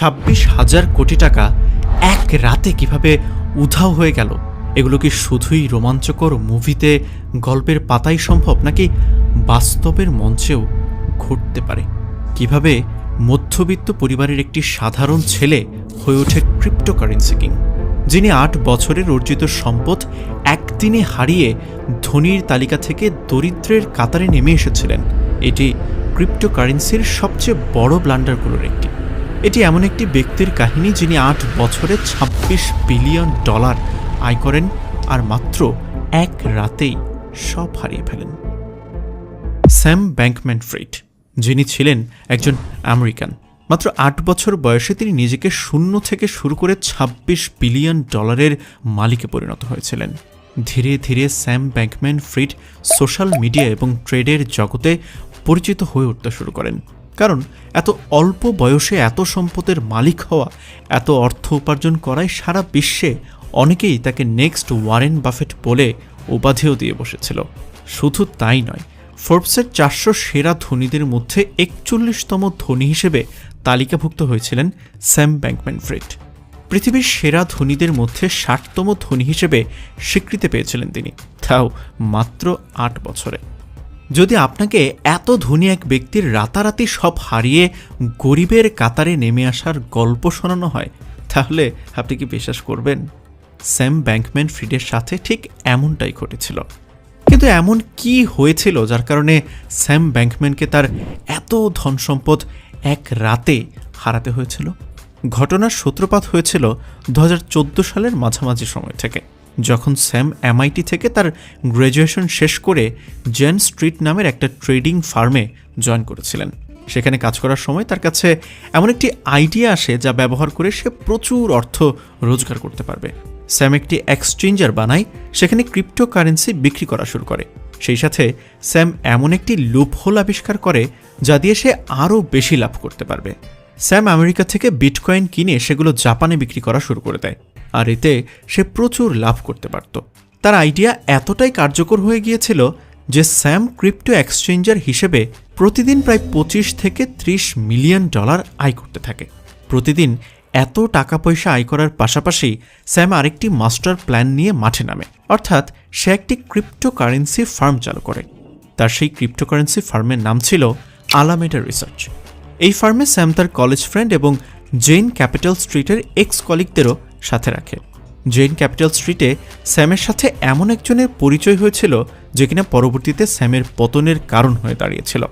ছাব্বিশ হাজার কোটি টাকা এক রাতে কীভাবে উধাও হয়ে গেল? এগুলো কি শুধুই রোমাঞ্চকর মুভিতে গল্পের পাতাই সম্ভব, নাকি বাস্তবের মঞ্চেও ঘটতে পারে? কীভাবে মধ্যবিত্ত পরিবারের একটি সাধারণ ছেলে হয়ে ওঠে ক্রিপ্টোকারেন্সি কিং যিনি আট বছরের অর্জিত সম্পদ একদিনে হারিয়ে ধনীর তালিকা থেকে দরিদ্রের কাতারে নেমে এসেছিলেন? এটি ক্রিপ্টোকারেন্সির সবচেয়ে বড় ব্লান্ডারগুলোর একটি। এটি এমন একটি ব্যক্তির কাহিনী যিনি আট বছরে ২৬ বিলিয়ন ডলার আয় করেন আর মাত্র এক রাতেই সব হারিয়ে ফেলেন। স্যাম ব্যাংকম্যান ফ্রিড যিনি ছিলেন একজন আমেরিকান, মাত্র আট বছর বয়সে তিনি নিজেকে শূন্য থেকে শুরু করে ২৬ বিলিয়ন ডলারের মালিকে পরিণত হয়েছিলেন। ধীরে ধীরে Sam Bankman Fried social media এবং ট্রেডের জগতে পরিচিত হয়ে উঠতে শুরু করেন। কারণ এত অল্প বয়সে এত সম্পদের মালিক হওয়া, এত অর্থ উপার্জন করায় সারা বিশ্বে অনেকেই তাকে নেক্সট ওয়ারেন বাফেট বলে উপাধিও দিয়ে বসেছিল। শুধু তাই নয়, ফোর্বসের চারশো সেরা ধনীদের মধ্যে একচল্লিশতম ধনী হিসেবে তালিকাভুক্ত হয়েছিলেন স্যাম ব্যাংকম্যান ফ্রিড। পৃথিবীর সেরা ধনীদের মধ্যে ষাটতম ধনী হিসেবে স্বীকৃতি পেয়েছিলেন তিনি, তাও মাত্র আট বছরে। যদি আপনাকে এত ধনী এক ব্যক্তির রাতারাতি সব হারিয়ে গরিবের কাতারে নেমে আসার গল্প শোনানো হয়, তাহলে আপনি কি বিশ্বাস করবেন? স্যাম ব্যাংকম্যান ফ্রিডের সাথে ঠিক এমনটাই ঘটেছিল। কিন্তু এমন কি হয়েছিল যার কারণে স্যাম ব্যাংকম্যানকে তার এত ধন সম্পদ এক রাতে হারাতে হয়েছিল? ঘটনার সূত্রপাত হয়েছিল দু হাজার চোদ্দ সালের মাঝামাঝি সময় থেকে। যখন স্যাম এমআইটি থেকে তার গ্র্যাজুয়েশন শেষ করে জেন স্ট্রিট নামের একটা ট্রেডিং ফার্মে জয়েন করেছিলেন। সেখানে কাজ করার সময় তার কাছে এমন একটি আইডিয়া আসে যা ব্যবহার করে সে প্রচুর অর্থ রোজগার করতে পারবে। স্যাম একটি এক্সচেঞ্জার বানায়, সেখানে ক্রিপ্টোকারেন্সি বিক্রি করা শুরু করে। সেই সাথে স্যাম এমন একটি লুপহোল আবিষ্কার করে যা দিয়ে সে আরও বেশি লাভ করতে পারবে। স্যাম আমেরিকা থেকে বিটকয়েন কিনে সেগুলো জাপানে বিক্রি করা শুরু করে দেয়, আর এতে সে প্রচুর লাভ করতে পারত। তার আইডিয়া এতটাই কার্যকর হয়ে গিয়েছিল যে স্যাম ক্রিপ্টো এক্সচেঞ্জার হিসেবে প্রতিদিন প্রায় পঁচিশ থেকে ত্রিশ মিলিয়ন ডলার আয় করতে থাকে। প্রতিদিন এত টাকা পয়সা আয় করার পাশাপাশি স্যাম আরেকটি মাস্টার প্ল্যান নিয়ে মাঠে নামে, অর্থাৎ সে একটি ক্রিপ্টোকারেন্সি ফার্ম চালু করে। তার সেই ক্রিপ্টোকারেন্সি ফার্মের নাম ছিল আলামেডা রিসার্চ। এই ফার্মে স্যাম তার কলেজ ফ্রেন্ড এবং জেন ক্যাপিটাল স্ট্রিটের এক্স কলিগদেরও সাথে রাখে। জেন ক্যাপিটাল স্ট্রিটে স্যামের সাথে এমন একজনের পরিচয় হয়েছিল যে কিনা পরবর্তীতে স্যামের পতনের কারণ হয়ে দাঁড়িয়েছিল।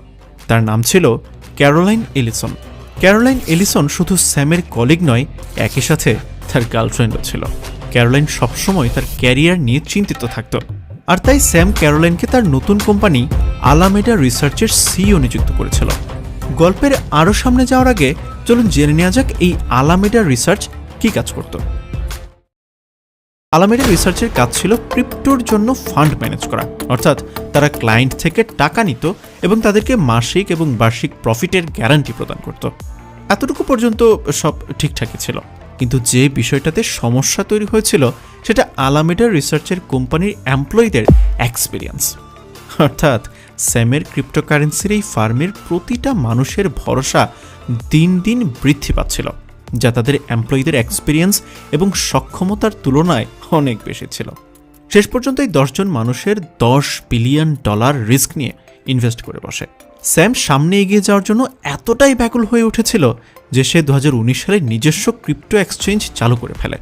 তার নাম ছিল ক্যারোলাইন এলিসন। ক্যারোলাইন এলিসন শুধু স্যামের কলিগ নয়, একই সাথে তার গার্লফ্রেন্ডও ছিল। ক্যারোলাইন সবসময় তার ক্যারিয়ার নিয়ে চিন্তিত থাকত। আর তাই স্যাম ক্যারোলাইনকে তার নতুন কোম্পানি আলামেডা রিসার্চের সিইও নিযুক্ত করেছিল। গল্পের আরও সামনে যাওয়ার আগে চলুন জেনে নেওয়া যাক এই আলামেডা রিসার্চ কি কাজ করত। আলামেডা রিসার্চের কাজ ছিল ক্রিপ্টোর জন্য ফান্ড ম্যানেজ করা। অর্থাৎ তারা ক্লায়েন্ট থেকে টাকা নিত এবং তাদেরকে মাসিক এবং বার্ষিক প্রফিটের গ্যারান্টি প্রদান করত। এতটুকু পর্যন্ত সব ঠিকঠাকই ছিল। কিন্তু যে বিষয়টাতে সমস্যা তৈরি হয়েছিল, সেটা আলামেডা রিসার্চের কোম্পানির এমপ্লয়ীদের এক্সপিরিয়েন্স অর্থাৎ স্যামের ক্রিপ্টোকারেন্সির এই ফার্মের প্রতিটা মানুষের ভরসা দিন দিন বৃদ্ধি পাচ্ছিল, যা তাদের এমপ্লয়ীদের এক্সপিরিয়েন্স এবং সক্ষমতার তুলনায় অনেক বেশি ছিল। শেষ পর্যন্ত এই দশজন মানুষের দশ বিলিয়ন ডলার রিস্ক নিয়ে ইনভেস্ট করে বসে। স্যাম সামনে এগিয়ে যাওয়ার জন্য এতটাই ব্যাকুল হয়ে উঠেছিল যে সে দু হাজার উনিশ সালে নিজস্ব ক্রিপ্টো এক্সচেঞ্জ চালু করে ফেলে।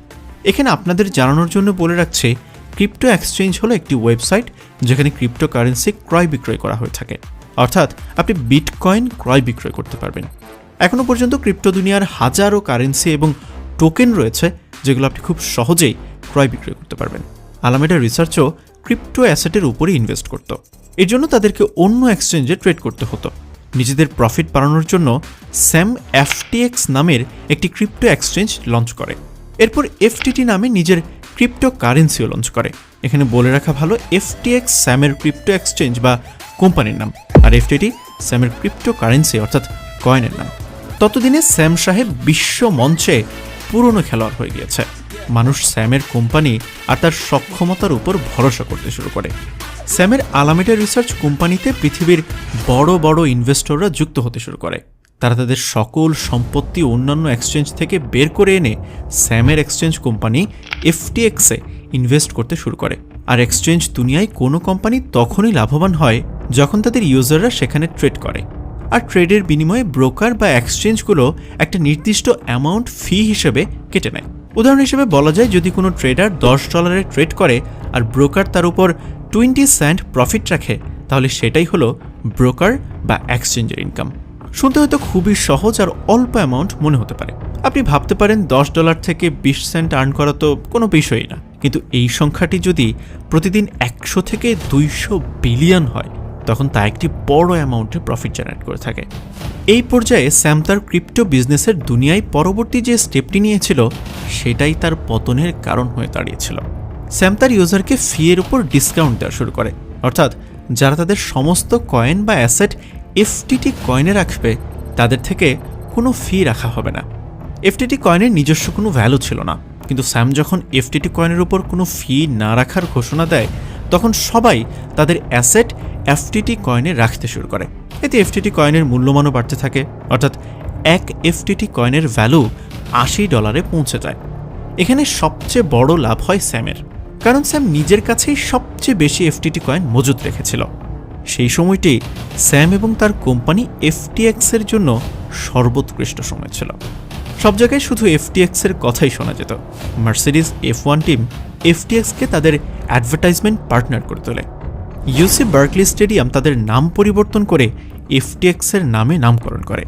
এখানে আপনাদের জানানোর জন্য বলে রাখছি ক্রিপ্টো এক্সচেঞ্জ হলো একটি ওয়েবসাইট যেখানে ক্রিপ্টো কারেন্সি ক্রয় বিক্রয় করা হয়ে থাকে। অর্থাৎ আপনি বিটকয়েন ক্রয় বিক্রয় করতে পারবেন। এখনও পর্যন্ত ক্রিপ্টো দুনিয়ার হাজারো কারেন্সি এবং টোকেন রয়েছে যেগুলো আপনি খুব সহজেই ক্রয় বিক্রয় করতে পারবেন। আলামেডা রিসার্চও ক্রিপ্টো অ্যাসেটের উপরে ইনভেস্ট করত। এর জন্য তাদেরকে অন্য এক্সচেঞ্জে ট্রেড করতে হতো। নিজেদের প্রফিট বাড়ানোর জন্য স্যাম এফটিএক্স নামের একটি ক্রিপ্টো এক্সচেঞ্জ লঞ্চ করে। এরপর এফটিটি নামে নিজের ক্রিপ্টো কারেন্সিও লঞ্চ করে। এখানে বলে রাখা ভালো এফটিএক্স স্যামের ক্রিপ্টো এক্সচেঞ্জ বা কোম্পানির নাম। আর এফটিটি স্যামের ক্রিপ্টো কারেন্সি অর্থাৎ কয়েনের নাম। ততদিনে স্যাম সাহেব বিশ্ব মঞ্চে পুরনো খেলোয়াড় হয়ে গিয়েছে। মানুষ স্যামের কোম্পানি আর তার সক্ষমতার উপর ভরসা করতে শুরু করে। স্যামের আলামেডা রিসার্চ কোম্পানিতে পৃথিবীর বড় বড় ইনভেস্টররা যুক্ত হতে শুরু করে। তারা তাদের সকল সম্পত্তি অন্যান্য এক্সচেঞ্জ থেকে বের করে এনে স্যামের এক্সচেঞ্জ কোম্পানি এফটিএক্সে ইনভেস্ট করতে শুরু করে। আর এক্সচেঞ্জ দুনিয়ায় কোনো কোম্পানি তখনই লাভবান হয় যখন তাদের ইউজাররা সেখানে ট্রেড করে। আর ট্রেডের বিনিময়ে ব্রোকার বা এক্সচেঞ্জগুলো একটা নির্দিষ্ট অ্যামাউন্ট ফি হিসেবে কেটে নেয়। উদাহরণ হিসেবে বলা যায়, যদি কোনো ট্রেডার দশ ডলারে ট্রেড করে আর ব্রোকার তার উপর টোয়েন্টি সেন্ট প্রফিট রাখে, তাহলে সেটাই হলো ব্রোকার বা এক্সচেঞ্জের ইনকাম। শুনতে হয়তো খুবই সহজ আর অল্প অ্যামাউন্ট মনে হতে পারে। আপনি ভাবতে পারেন, দশ ডলার থেকে বিশ সেন্ট আর্ন করা তো কোনো বিষয়ই না। কিন্তু এই সংখ্যাটি যদি প্রতিদিন একশো থেকে দুইশো বিলিয়ন হয়, তখন তা একটি বড় অ্যামাউন্টের প্রফিট জেনারেট করে থাকে। এই পর্যায়ে স্যাম তার ক্রিপ্টো বিজনেসের দুনিয়ায় পরবর্তী যে স্টেপটি নিয়েছিল, সেটাই তার পতনের কারণ হয়ে দাঁড়িয়েছিল। স্যাম তার ইউজারকে ফি এর উপর ডিসকাউন্ট দেওয়া শুরু করে। অর্থাৎ যারা তাদের সমস্ত কয়েন বা অ্যাসেট এফটিটি কয়েনে রাখবে, তাদের থেকে কোনো ফি রাখা হবে না। এফটিটি কয়েনের নিজস্ব কোনো ভ্যালু ছিল না, কিন্তু স্যাম যখন এফটিটি কয়েনের উপর কোনো ফি না রাখার ঘোষণা দেয়, তখন সবাই তাদের অ্যাসেট এফটিটি কয়েনে রাখতে শুরু করে। এতে এফটিটি কয়েনের মূল্যমানও বাড়তে থাকে, অর্থাৎ এক এফটিটি কয়েনের ভ্যালু আশি ডলারে পৌঁছে যায়। এখানে সবচেয়ে বড় লাভ হয় স্যামের, কারণ স্যাম নিজের কাছেই সবচেয়ে বেশি এফটিটি কয়েন মজুত রেখেছিল। সেই সময়টি স্যাম এবং তার কোম্পানি এফটিএক্স এর জন্য সর্বোৎকৃষ্ট সময় ছিল। সব জায়গায় শুধু এফটিএক্স এর কথাই শোনা যেত। মার্সিডিজ এফ ওয়ান টিম এফটিএক্সকে তাদের অ্যাডভার্টাইজমেন্ট পার্টনার করে তোলে। ইউসি বার্কলি স্টেডিয়াম তাদের নাম পরিবর্তন করে এফটিএক্স এর নামে নামকরণ করে।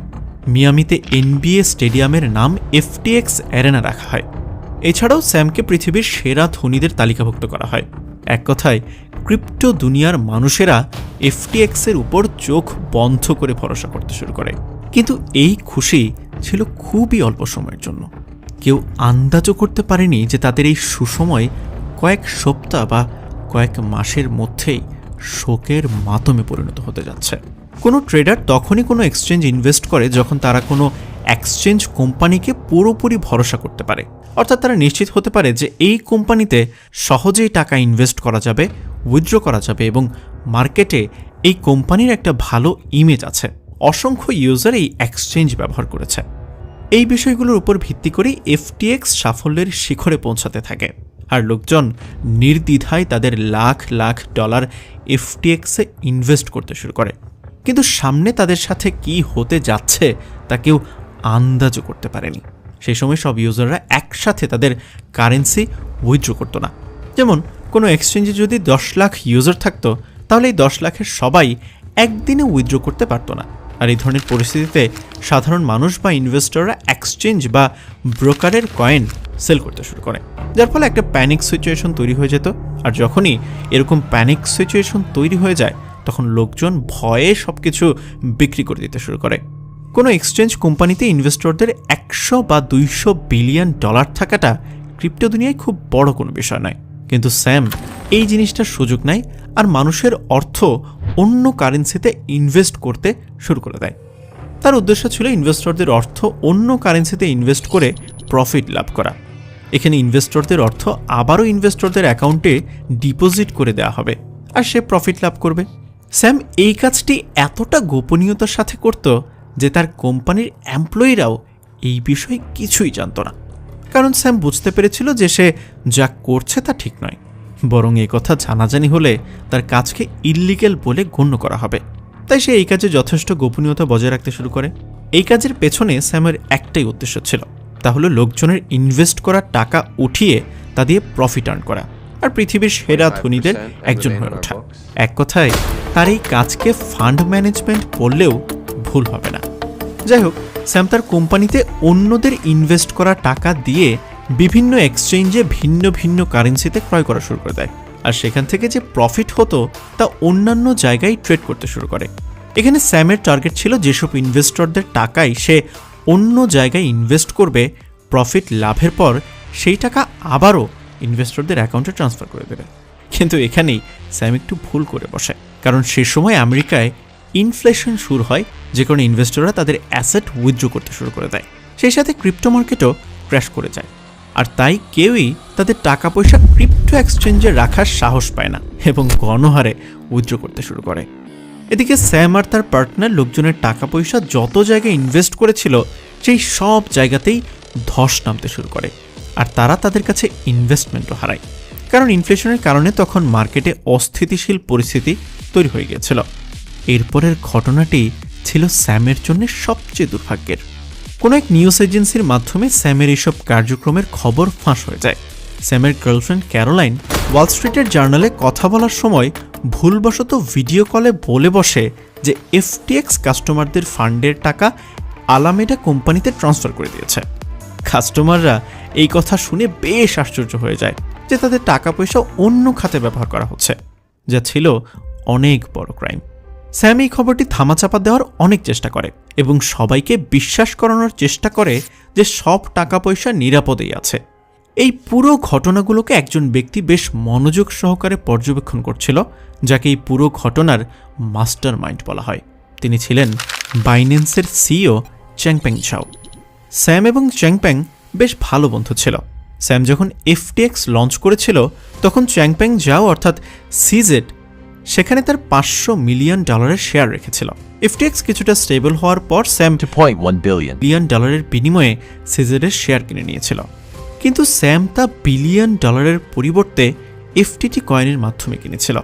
মিয়ামিতে এনবিএ স্টেডিয়ামের নাম এফটিএক্স অ্যারেনা রাখা হয়। এছাড়াও স্যামকে পৃথিবীর সেরা ধনীদের তালিকাভুক্ত করা হয়। এক কথায়, ক্রিপ্টো দুনিয়ার মানুষেরা এফটিএক্সের উপর চোখ বন্ধ করে ভরসা করতে শুরু করে। কিন্তু এই খুশি ছিল খুবই অল্প সময়ের জন্য। কেউ আন্দাজও করতে পারেনি যে তাদের এই সুসময় কয়েক সপ্তাহ বা কয়েক মাসের মধ্যেই শোকের মাতমে পরিণত হতে যাচ্ছে। কোনো ট্রেডার তখনই কোনো এক্সচেঞ্জ ইনভেস্ট করে যখন তারা কোনো এক্সচেঞ্জ কোম্পানিকে পুরোপুরি ভরসা করতে পারে। অর্থাৎ তারা নিশ্চিত হতে পারে যে এই কোম্পানিতে সহজেই টাকা ইনভেস্ট করা যাবে উইথড্র করা যাবে এবং মার্কেটে এই কোম্পানির একটা ভালো ইমেজ আছে। অসংখ্য ইউজার এই এক্সচেঞ্জ ব্যবহার করেছে। এই বিষয়গুলোর উপর ভিত্তি করে এফটিএক্স সাফল্যের শিখরে পৌঁছাতে থাকে। আর লোকজন নির্দ্বিধায় তাদের লাখ লাখ ডলার এফটিএক্সে ইনভেস্ট করতে শুরু করে। কিন্তু সামনে তাদের সাথে কি হতে যাচ্ছে তা কেউ আন্দাজও করতে পারেনি। সেই সময় সব ইউজাররা একসাথে তাদের কারেন্সি উইথড্র করতো না। যেমন, কোনো এক্সচেঞ্জে যদি দশ লাখ ইউজার থাকতো, তাহলে এই দশ লাখের সবাই একদিনে উইথড্র করতে পারতো না। আর এই ধরনের পরিস্থিতিতে সাধারণ মানুষ বা ইনভেস্টররা এক্সচেঞ্জ বা ব্রোকারের কয়েন সেল করতে শুরু করে। যার ফলে একটা প্যানিক সিচুয়েশন তৈরি হয়ে যেত। আর যখনই এরকম প্যানিক সিচুয়েশন তৈরি হয়ে যায়, তখন লোকজন ভয়ে সব কিছু বিক্রি করে দিতে শুরু করে। কোনো এক্সচেঞ্জ কোম্পানিতে ইনভেস্টরদের একশো বা দুইশো বিলিয়ন ডলার থাকাটা ক্রিপ্টো দুনিয়ায় খুব বড় কোনো বিষয় নয়। কিন্তু স্যাম, এই জিনিসটার সুযোগ নেয় আর মানুষের অর্থ অন্য কারেন্সিতে ইনভেস্ট করতে শুরু করে দেয়। তার উদ্দেশ্য ছিল ইনভেস্টরদের অর্থ অন্য কারেন্সিতে ইনভেস্ট করে প্রফিট লাভ করা। এখানে ইনভেস্টরদের অর্থ আবারও ইনভেস্টরদের অ্যাকাউন্টে ডিপোজিট করে দেওয়া হবে আর সে প্রফিট লাভ করবে। স্যাম, এই কাজটি এতটা গোপনীয়তার সাথে করত যে তার কোম্পানির এমপ্লয়িরাও এই বিষয়ে কিছুই জানত না। কারণ স্যাম বুঝতে পেরেছিল যে সে যা করছে তা ঠিক নয়। বরং এ কথা জানাজানি হলে তার কাজকে ইল্লিগেল বলে গণ্য করা হবে। তাই সে এই কাজে যথেষ্ট গোপনীয়তা বজায় রাখতে শুরু করে। এই কাজের পেছনে স্যামের একটাই উদ্দেশ্য ছিল। তা হলো লোকজনের ইনভেস্ট করা টাকা উঠিয়ে তা দিয়ে প্রফিট আর্ন করা। আর পৃথিবীর সেরা ধনীদের একজন হয়ে ওঠা। এক কথায় তার এই কাজকে ফান্ড ম্যানেজমেন্ট বললেও ভুল হবে না। যাই হোক স্যাম তার কোম্পানিতে অন্যদের ইনভেস্ট করা টাকা দিয়ে বিভিন্ন এক্সচেঞ্জে ভিন্ন ভিন্ন কারেন্সিতে ক্রয় করা শুরু করে দেয়। আর সেখান থেকে যে প্রফিট হতো, তা অন্যান্য জায়গায় ট্রেড করতে শুরু করে। এখানে স্যামের টার্গেট ছিল যেসব ইনভেস্টরদের টাকায় সে অন্য জায়গায় ইনভেস্ট করবে প্রফিট লাভের পর সেই টাকা আবারও ইনভেস্টরদের অ্যাকাউন্টে ট্রান্সফার করে দেবে। কিন্তু এখানেই স্যাম একটু ভুল করে বসে। কারণ সে সময় আমেরিকায় ইনফ্লেশন শুরু হয় যে কারণে ইনভেস্টররা তাদের অ্যাসেট উইথড্র করতে শুরু করে দেয়। সেই সাথে ক্রিপ্টো মার্কেটও ক্র্যাশ করে যায়। আর তাই কেউই তাদের টাকা পয়সা ক্রিপ্টো এক্সচেঞ্জে রাখার সাহস পায় না এবং গণহারে উইথড্র করতে শুরু করে। এদিকে স্যাম আর তার পার্টনার লোকজনের টাকা পয়সা যত জায়গায় ইনভেস্ট করেছিল, সেই সব জায়গাতেই ধস নামতে শুরু করে। আর তারা তাদের কাছে ইনভেস্টমেন্টও হারায়। কারণ ইনফ্লেশনের কারণে তখন মার্কেটে অস্থিতিশীল পরিস্থিতি তৈরি হয়ে গিয়েছিল। এরপরের ঘটনাটি ছিল স্যামের জন্য সবচেয়ে দুর্ভাগ্যের। কোনো এক নিউজ এজেন্সির মাধ্যমে স্যামের এইসব কার্যক্রমের খবর ফাঁস হয়ে যায়। স্যামের গার্লফ্রেন্ড ক্যারোলাইন ওয়াল স্ট্রিটের জার্নালে কথা বলার সময় ভুলবশত ভিডিও কলে বলে বসে যে এফটিএক্স কাস্টমারদের ফান্ডের টাকা আলামেডা কোম্পানিতে ট্রান্সফার করে দিয়েছে। কাস্টমাররা এই কথা শুনে বেশ আশ্চর্য হয়ে যায় যে তাদের টাকা পয়সা অন্য খাতে ব্যবহার করা হচ্ছে, যা ছিল অনেক বড় ক্রাইম। স্যাম এই খবরটি থামাচাপা দেওয়ার অনেক চেষ্টা করে এবং সবাইকে বিশ্বাস করানোর চেষ্টা করে যে সব টাকা পয়সা নিরাপদেই আছে। এই পুরো ঘটনাগুলোকে একজন ব্যক্তি বেশ মনোযোগ সহকারে পর্যবেক্ষণ করছিল, যাকে এই পুরো ঘটনার মাস্টার মাইন্ড বলা হয়। তিনি ছিলেন বাইন্যান্সের সিও চ্যাংপ্যাং ঝাও স্যাম এবং চ্যাংপ্যাং বেশ ভালো বন্ধু ছিল। স্যাম যখন এফটিএক্স লঞ্চ করেছিল, তখন চ্যাংপ্যাং যাও অর্থাৎ সিজেড সেখানে তার পাঁচশো মিলিয়ন ডলারের শেয়ার রেখেছিল। এফটিএক্স কিছুটা স্টেবল হওয়ার পর স্যাম to 0.1 billion. বিলিয়ন ডলারের বিনিময়ে সিজেডের শেয়ার কিনে নিয়েছিল। কিন্তু স্যাম তা বিলিয়ন ডলারের পরিবর্তে এফটিটি কয়েনের মাধ্যমে কিনেছিল।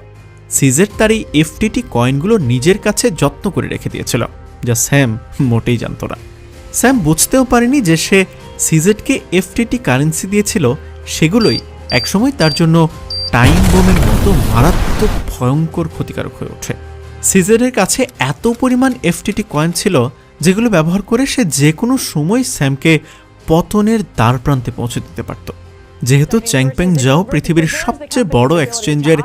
সিজেড তার এই এফটিটি কয়েনগুলো নিজের কাছে যত্ন করে রেখে দিয়েছিল যা স্যাম মোটেই জানত না। স্যাম বুঝতেও পারেনি যে সে সিজেডকে এফটিটি কারেন্সি দিয়েছিল সেগুলোই একসময় তার জন্য টাইম বোমের মতো মারাত্মক ভয়ঙ্কর ক্ষতিকারক হয়ে ওঠে। সিজেডের কাছে এত পরিমাণ এফটিটি কয়েন ছিল যেগুলো ব্যবহার করে সে যে কোনো সময় স্যামকে পতনের দ্বার প্রান্তে পৌঁছে দিতে পারত। যেহেতু চ্যাংপ্যাং জাও পৃথিবীর সবচেয়ে বড় এক্সচেঞ্জের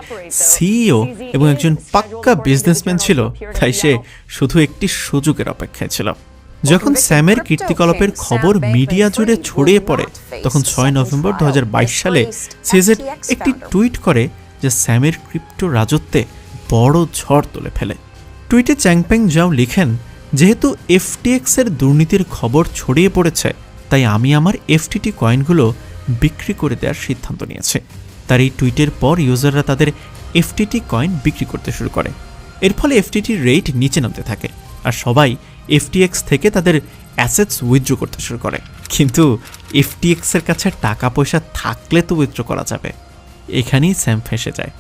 সিইও এবং একজন পাক্কা বিজনেসম্যান ছিল, তাই সে শুধু একটি সুযোগের অপেক্ষায় ছিল। যখন স্যামের কীর্তিকলাপের খবর মিডিয়া জুড়ে ছড়িয়ে পড়ে তখন ছয় নভেম্বর দু হাজার বাইশ সালে সিজেট একটি টুইট করে যে স্যামের ক্রিপ্টো রাজত্বে বড় ঝড় তুলে ফেলে। টুইটে চ্যাংপ্যাং জাও লিখেন যেহেতু এফটিএক্স এর দুর্নীতির খবর ছড়িয়ে পড়েছে তাই আমি আমার এফটিটি কয়েনগুলো বিক্রি করে দেওয়ার সিদ্ধান্ত নিয়েছি। তার এই টুইটের পর ইউজাররা তাদের এফটিটি কয়েন বিক্রি করতে শুরু করে। এর ফলে এফটিটির রেট নিচে নামতে থাকে। আর সবাই এফটিএক্স থেকে তাদের অ্যাসেটস উইথড্র করতে শুরু করে। কিন্তু এফটিএক্স এর কাছে টাকা পয়সা থাকলে তো উইথড্র করা যাবে। এখানেই স্যাম ফেসে যায়।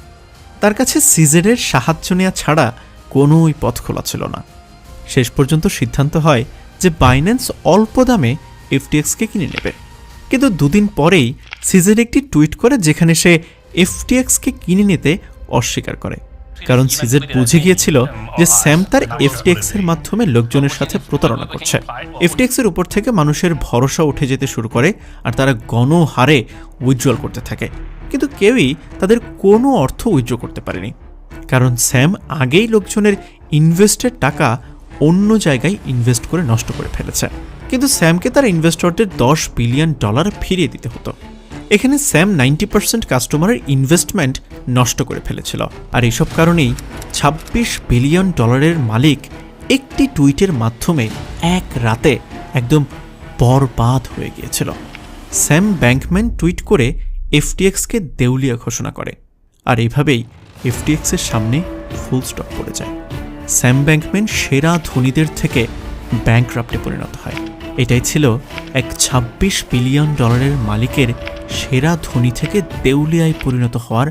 তার কাছে সিজেডের সাহায্য নেওয়া ছাড়া কোনোই পথ খোলা ছিল না। শেষ পর্যন্ত সিদ্ধান্ত হয় যে বাইন্যান্স অল্প দামে এফটিএক্সকে কিনে নেবে। কিন্তু দুদিন পরেই সিজেড একটি টুইট করে যেখানে সে এফটিএক্সকে কিনে নিতে অস্বীকার করে। কারণ সিজেড বুঝে গিয়েছিল যে স্যাম তার এফটিএক্স এর মাধ্যমে লোকজনের সাথে প্রতারণা করছে। এফটিএক্স এর উপর থেকে মানুষের ভরসা উঠে যেতে শুরু করে আর তারা গণহারে উইথড্রল করতে থাকে। কিন্তু কেউই তাদের কোনো অর্থ উইথড্র করতে পারেনি। কারণ স্যাম আগেই লোকজনের ইনভেস্টের টাকা অন্য জায়গায় ইনভেস্ট করে নষ্ট করে ফেলেছে। কিন্তু স্যামকে তার ইনভেস্টরদের দশ বিলিয়ন ডলার ফিরিয়ে দিতে হতো। এখানে স্যাম নাইনটি পার্সেন্ট কাস্টমারের ইনভেস্টমেন্ট নষ্ট করে ফেলেছিল। আর এসব কারণেই ২৬ বিলিয়ন ডলারের মালিক একটি টুইটের মাধ্যমে এক রাতে একদম বরবাদ হয়ে গিয়েছিল। স্যাম ব্যাংকম্যান টুইট করে এফটিএক্সকে দেউলিয়া ঘোষণা করে। আর এভাবেই এফটিএক্সের সামনে ফুল স্টপ পড়ে যায়। স্যাম ব্যাংকম্যান সেরা ধনীদের থেকে ব্যাংকরাপ্টে পরিণত হয়। এটাই ছিল এক ২৬ বিলিয়ন ডলারের মালিকের সেরা ধনী থেকে দেউলিয়ায় পরিণত হওয়ার